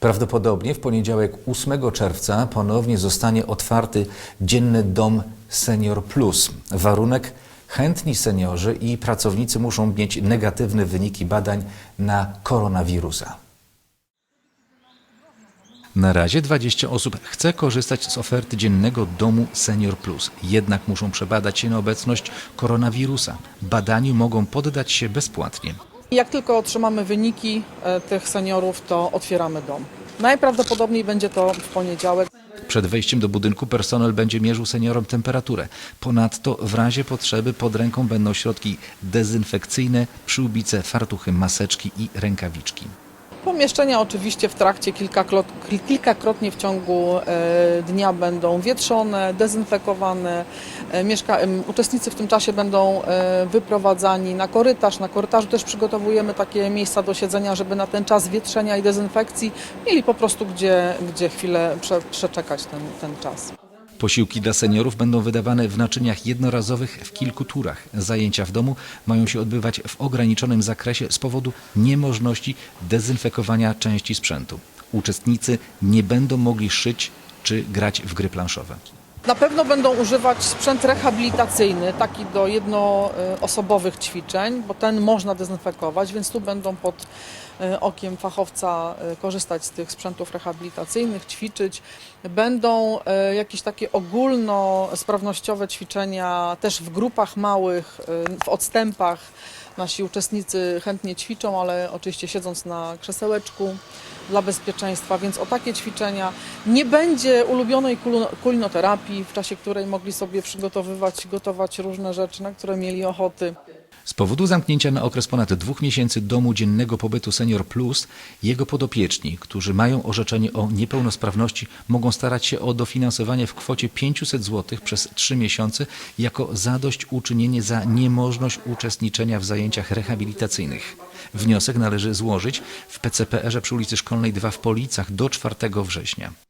Prawdopodobnie w poniedziałek 8 czerwca ponownie zostanie otwarty dzienny dom Senior Plus. Warunek chętni seniorzy i pracownicy muszą mieć negatywne wyniki badań na koronawirusa. Na razie 20 osób chce korzystać z oferty dziennego domu Senior Plus. Jednak muszą przebadać się na obecność koronawirusa. Badaniu mogą poddać się bezpłatnie. Jak tylko otrzymamy wyniki e, tych seniorów, to otwieramy dom. Najprawdopodobniej będzie to w poniedziałek. Przed wejściem do budynku personel będzie mierzył seniorom temperaturę. Ponadto w razie potrzeby pod ręką będą środki dezynfekcyjne, przyłbice, fartuchy, maseczki i rękawiczki. Pomieszczenia oczywiście w trakcie kilkakrot, kilkakrotnie w ciągu e, dnia będą wietrzone, dezynfekowane. E, Mieszka, uczestnicy w tym czasie będą e, wyprowadzani na korytarz. Na korytarzu też przygotowujemy takie miejsca do siedzenia, żeby na ten czas wietrzenia i dezynfekcji mieli po prostu gdzie, gdzie chwilę prze, przeczekać ten, ten czas. Posiłki dla seniorów będą wydawane w naczyniach jednorazowych w kilku turach. Zajęcia w domu mają się odbywać w ograniczonym zakresie z powodu niemożności dezynfekowania części sprzętu. Uczestnicy nie będą mogli szyć czy grać w gry planszowe. Na pewno będą używać sprzęt rehabilitacyjny, taki do jednoosobowych ćwiczeń, bo ten można dezynfekować, więc tu będą pod e, okiem fachowca e, korzystać z tych sprzętów rehabilitacyjnych, ćwiczyć. Będą e, jakieś takie ogólnosprawnościowe ćwiczenia też w grupach małych, w odstępach. Nasi uczestnicy chętnie ćwiczą, ale oczywiście siedząc na krzesełeczku dla bezpieczeństwa, więc o takie ćwiczenia nie będzie ulubionej kulu- kulinoterapii, w czasie której mogli sobie przygotowywać, gotować różne rzeczy, na które mieli ochoty. Z powodu zamknięcia na okres ponad dwóch miesięcy domu dziennego pobytu Senior Plus, jego podopieczni, którzy mają orzeczenie o niepełnosprawności, mogą starać się o dofinansowanie w kwocie 500 zł przez trzy miesiące jako zadośćuczynienie za niemożność uczestniczenia w zajęciach rehabilitacyjnych. Wniosek należy złożyć w PCPR przy ulicy Szkolnej 2 w Policach do 4 września.